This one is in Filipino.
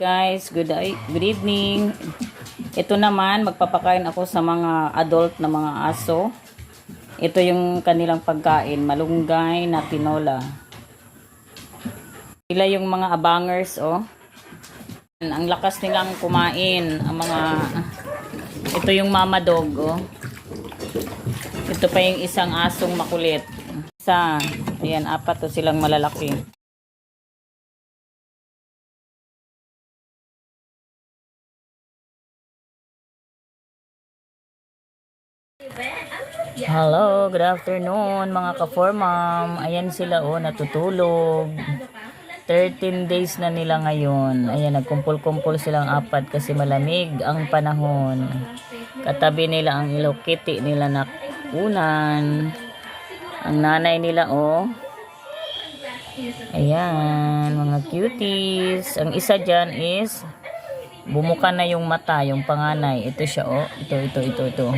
Guys, good, ay- good evening. Ito naman, magpapakain ako sa mga adult na mga aso. Ito yung kanilang pagkain, malunggay na tinola. Sila yung mga abangers, oh. Ang lakas nilang kumain, ang mga... Ito yung mama dog, oh. Ito pa yung isang asong makulit. Isa, ayan, apat to silang malalaki. Hello, good afternoon mga ka-formam. Ayan sila oh, natutulog. 13 days na nila ngayon. Ayan, nagkumpul-kumpul silang apat kasi malamig ang panahon. Katabi nila ang Hello Kitty nila na kunan. Ang nanay nila oh. Ayan, mga cuties. Ang isa dyan is bumuka na yung mata, yung panganay. Ito siya oh. Ito, ito, ito, ito.